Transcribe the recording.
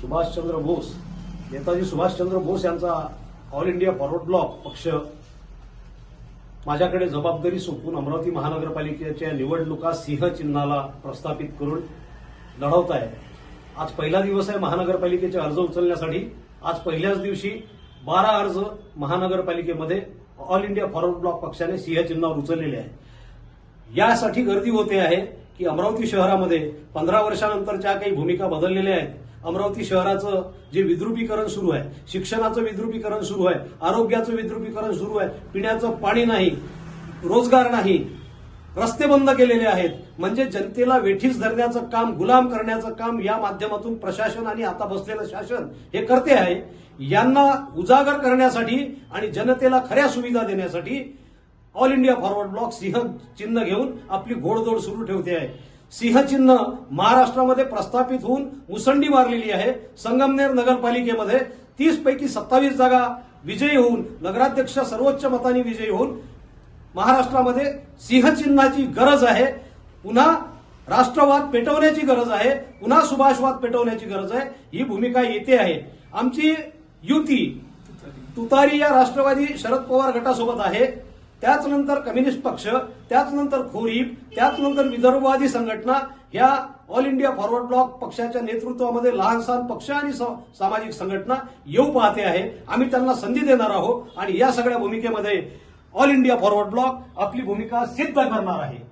सुभाषचंद्र बोस. नेताजी सुभाषचंद्र बोस यांचा all India forward block पक्ष माझ्याकडे जबाबदारी सोपून अमरावती महानगरपालिकेच्या निवडणुका सिंह चिन्हाला प्रस्थापित करून लढवत आहे आज पहिला दिवस आहे महानगरपालिकेचे अर्ज उचलण्यासाठी. आज पहिल्याच दिवशी बारा अर्ज महानगरपालिकेमध्ये ऑल इंडिया फॉरवर्ड ब्लॉक पक्षाने सिंह चिन्हावर उचललेले आहे यासाठी गर्दी होते आहे की अमरावती शहरामध्ये पंधरा वर्षानंतरच्या काही भूमिका बदललेल्या आहेत. अमरावती शहराचं जे विद्रुपीकरण सुरू आहे शिक्षणाचं विद्रुपीकरण सुरू आहे आरोग्याचं विद्रुपीकरण सुरू आहे पिण्याचं पाणी नाही रोजगार नाही रस्ते बंद केलेले आहेत. म्हणजे जनतेला वेठीस धरण्याचं काम गुलाम करण्याचं काम या माध्यमातून प्रशासन आणि आता बसलेलं शासन हे करते आहे. यांना उजागर करण्यासाठी आणि जनतेला खऱ्या सुविधा देण्यासाठी ऑल इंडिया फॉरवर्ड ब्लॉक सिंह चिन्ह घेऊन आपली घोडदौड सुरू ठेवते आहे. सिंहचिन्ह महाराष्ट्रामध्ये प्रस्थापित होऊन मुसंडी मारलेली आहे. संगमनेर नगरपालिकेमध्ये तीस पैकी सत्तावीस जागा विजयी होऊन नगराध्यक्ष सर्वोच्च मताने विजयी होऊन महाराष्ट्रामध्ये सिंहचिन्हाची गरज आहे. पुन्हा राष्ट्रवाद पेटवण्याची गरज आहे. पुन्हा सुभाषवाद पेटवण्याची गरज आहे. ही भूमिका येते आहे. आमची युती तुतारी या राष्ट्रवादी शरद पवार गटासोबत आहे. त्याचनंतर कम्युनिस्ट पक्ष त्याचनंतर खोरीप त्याचनंतर विदर्भवादी संघटना या ऑल इंडिया फॉरवर्ड ब्लॉक पक्षाच्या नेतृत्वामध्ये लहान सहान पक्ष आणि स- सामाजिक संघटना येऊ पाहते आहे. आम्ही त्यांना संधी देणार आहोत आणि या सगळ्या भूमिकेमध्ये ऑल इंडिया फॉरवर्ड ब्लॉक आपली भूमिका सिद्ध करणार आहे.